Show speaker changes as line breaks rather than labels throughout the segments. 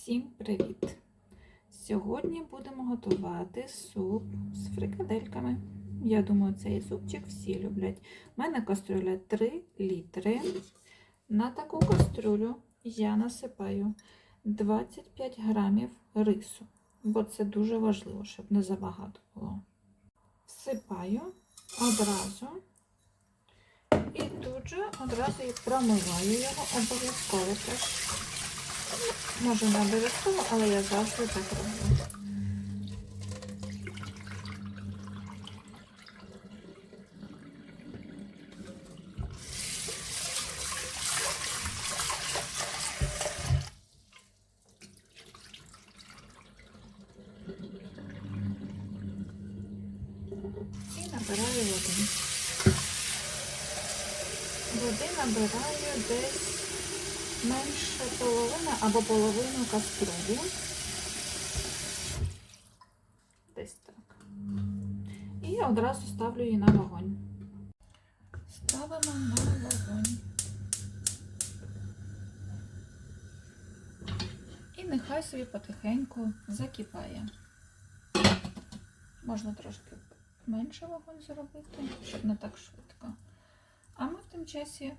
Всім привіт! Сьогодні будемо готувати суп з фрикадельками. Я думаю, цей супчик всі люблять. У мене кастрюля 3 літри. На таку кастрюлю я насипаю 25 грамів рису, бо це дуже важливо, щоб не забагато було. Всипаю одразу і тут же одразу промиваю його обов'язково. Може не обов'язково, але я завжди так роблю. І набираю води. Води набираю десь менше половини або половину каструлі. Десь так. І одразу ставлю її на вогонь. Ставимо на вогонь. І нехай собі потихеньку закипає. Можна трошки менше вогонь зробити, щоб не так швидко. А ми в тим часі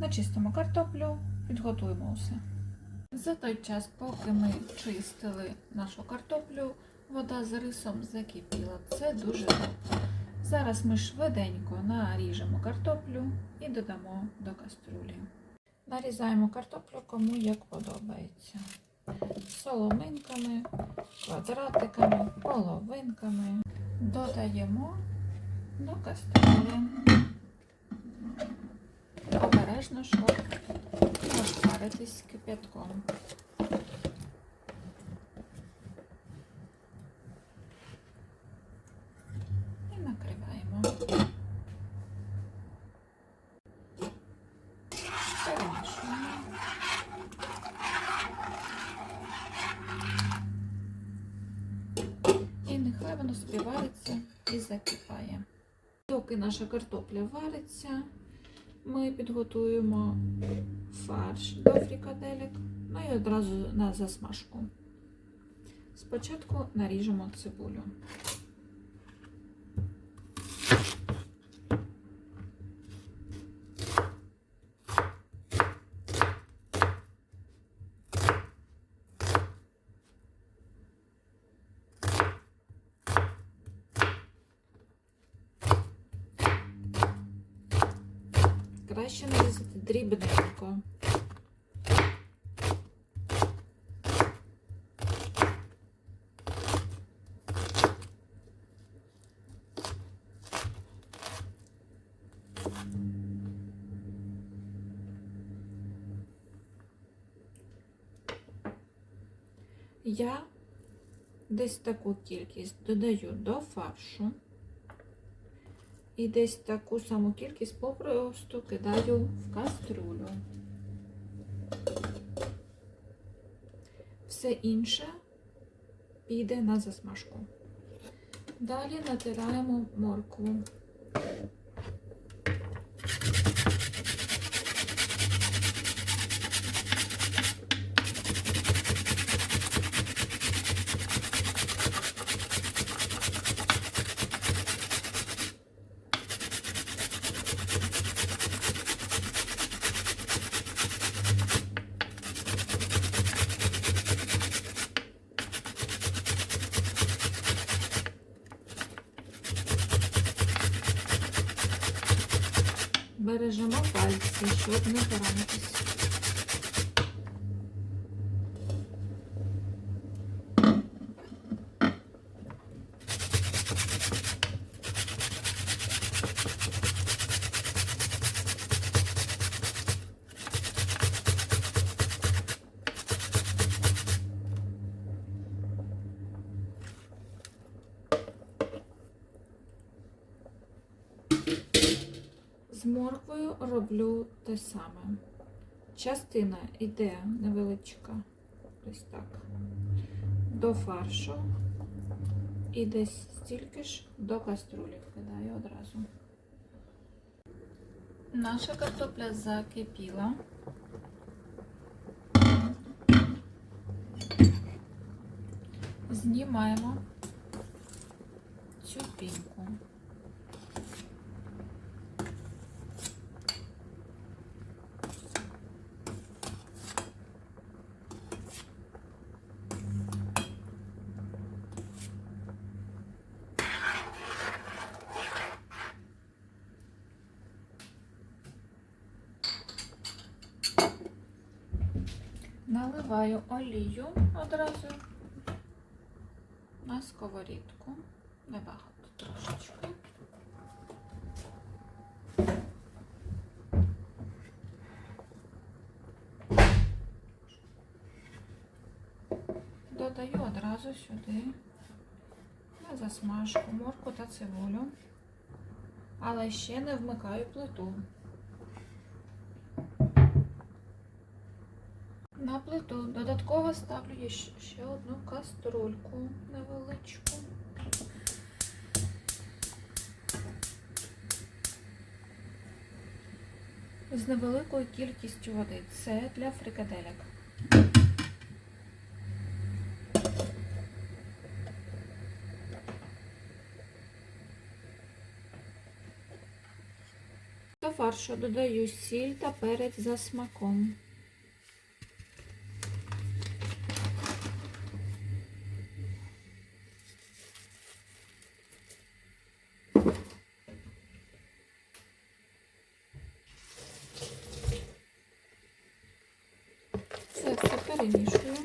начистимо картоплю, підготуємо усе. За той час, поки ми чистили нашу картоплю, вода з рисом закипіла. Це дуже добре. Зараз ми швиденько наріжемо картоплю і додамо до каструлі. Нарізаємо картоплю кому як подобається. Соломинками, квадратиками, половинками. Додаємо до каструлі обережно, щоб не кип'ятком. І накриваємо. Перемішуємо. І нехай воно собі вариться і закипає. Доки наша картопля вариться, ми підготуємо фарш до фрікаделек, ну і одразу на засмажку. Спочатку наріжемо цибулю. Краще нарізати дрібненько. Я десь таку кількість додаю до фаршу. І десь таку саму кількість попросту кидаю в каструлю. Все інше піде на засмажку. Далі натираємо моркву. Щоб не поранитись. З морквою роблю те саме. Частина йде невеличка, ось так, до фаршу і десь стільки ж до каструлі вкидаю одразу. Наша картопля закипіла. Знімаємо цю пінку. Наливаю олію одразу на сковорідку. Небагато трошечки. Додаю одразу сюди на засмажку морку та цибулю, але ще не вмикаю плиту. На плиту додатково ставлю щ- ще одну каструльку невеличку. З невеликою кількістю води. Це для фрикаделек. До фаршу додаю сіль та перець за смаком. Це все перемішую.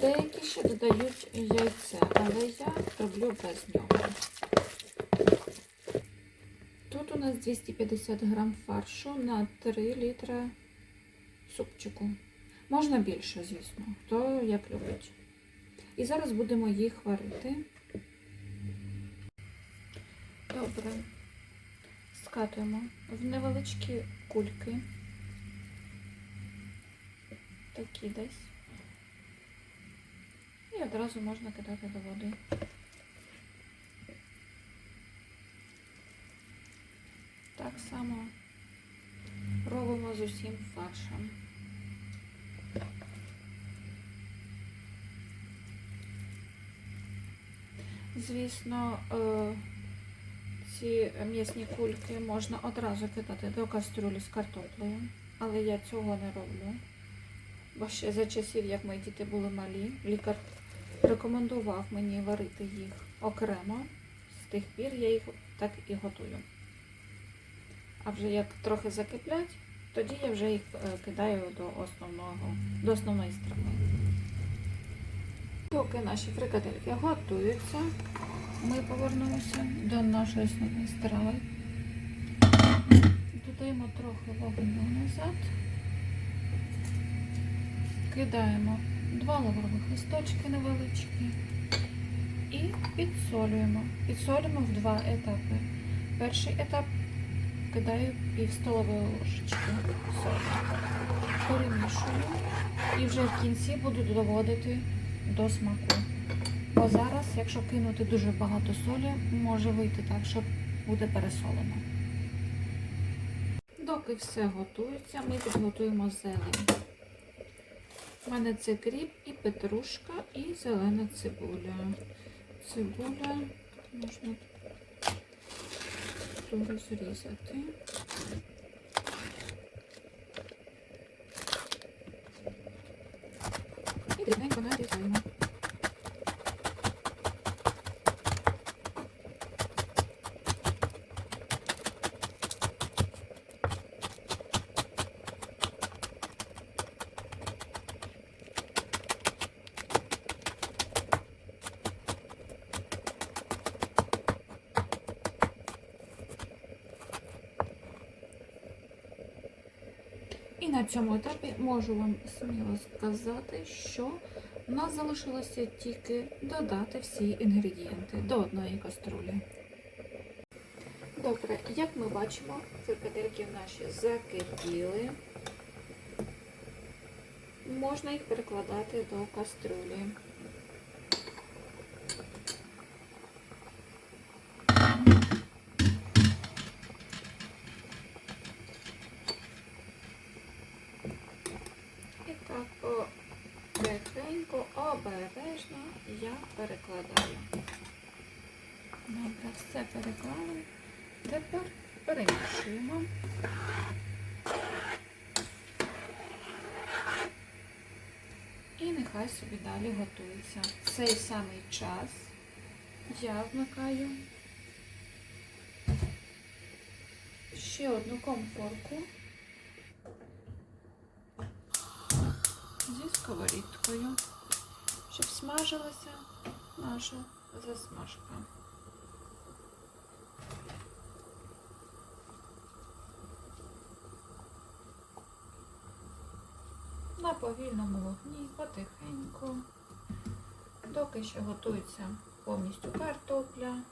Деякі ще додають яйце, але я роблю без нього. Тут у нас 250 грам фаршу на 3 літри супчику. Можна більше, звісно, хто як любить. І зараз будемо їх варити. Добре. Скатуємо в невеличкі кульки. Такі десь. І одразу можна кидати до води. Так само робимо з усім фаршем. Звісно, е, ці м'ясні кульки можна одразу кидати до каструлі з картоплею, але я цього не роблю. Бо ще за часів, як мої діти були малі, лікар рекомендував мені варити їх окремо. З тих пір я їх так і готую. А вже як трохи закиплять, тоді я вже їх е, кидаю до основного, до основної страви. Поки наші фрикадельки готуються, ми повернемося до нашої основної страви. Додаємо трохи вогню назад. Кидаємо два лаврових листочки невеличкі і підсолюємо. Підсолюємо в два етапи. Перший етап кидаю пів столової ложечки солі. Перемішую і вже в кінці буду доводити до смаку. Бо зараз, якщо кинути дуже багато солі, може вийти так, що буде пересолено. Доки все готується, ми підготуємо зелень. У мене це кріп і петрушка, і зелена цибуля. Цибуля можна розрізати. І дрібненько нарізаємо. І на цьому етапі можу вам сміло сказати, що в нас залишилося тільки додати всі інгредієнти до одної каструлі. Добре, як ми бачимо, фрикадельки наші закипіли. Можна їх перекладати до каструлі. Потихеньку, обережно я перекладаю. Добре, все переклали. Тепер перемішуємо. І нехай собі далі готується. В цей самий час я вмикаю ще одну комфорку сковорідкою, щоб смажилася наша засмажка. На повільному вогні, потихеньку, доки ще готується повністю картопля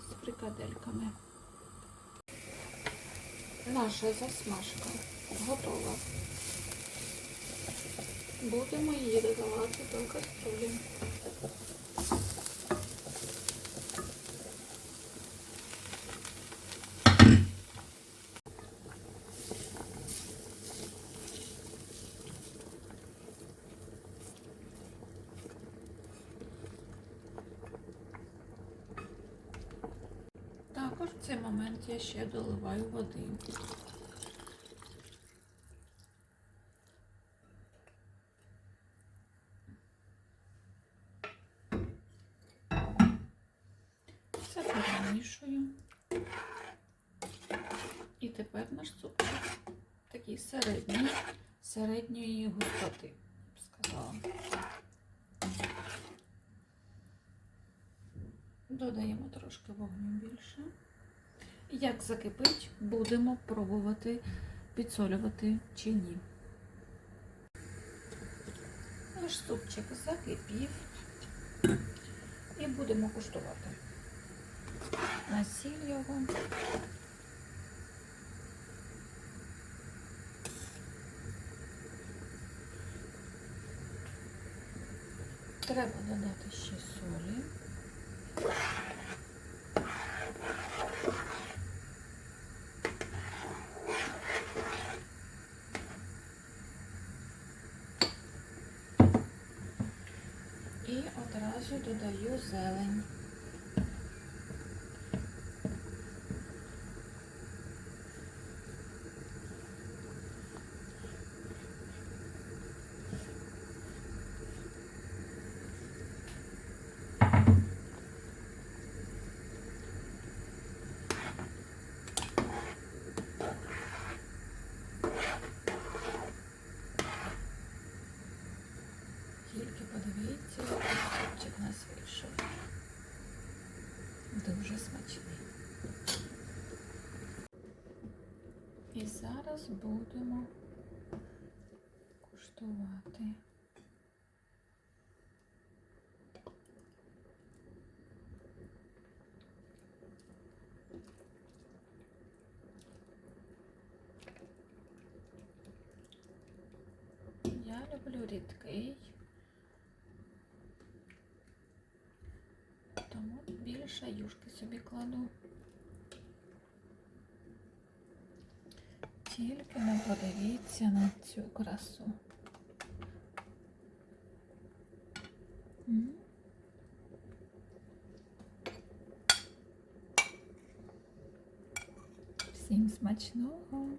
з фрикадельками. Наша засмажка готова. Будемо її додавати до каструлі. Також в цей момент я ще доливаю води. Все перемішую. І тепер наш супчик такий середній, середньої густоти, я б сказала. Додаємо трошки вогню більше. Як закипить, будемо пробувати підсолювати чи ні. Наш супчик закипів і будемо куштувати. На сіль його. Треба додати ще солі. І одразу додаю зелень. Тільки подивіться, який супчик у нас вийшов. Дуже смачний. І зараз будемо куштувати. Я люблю рідкий. Тому більше юшки собі кладу. Тільки не подивіться на цю красу. Всім смачного!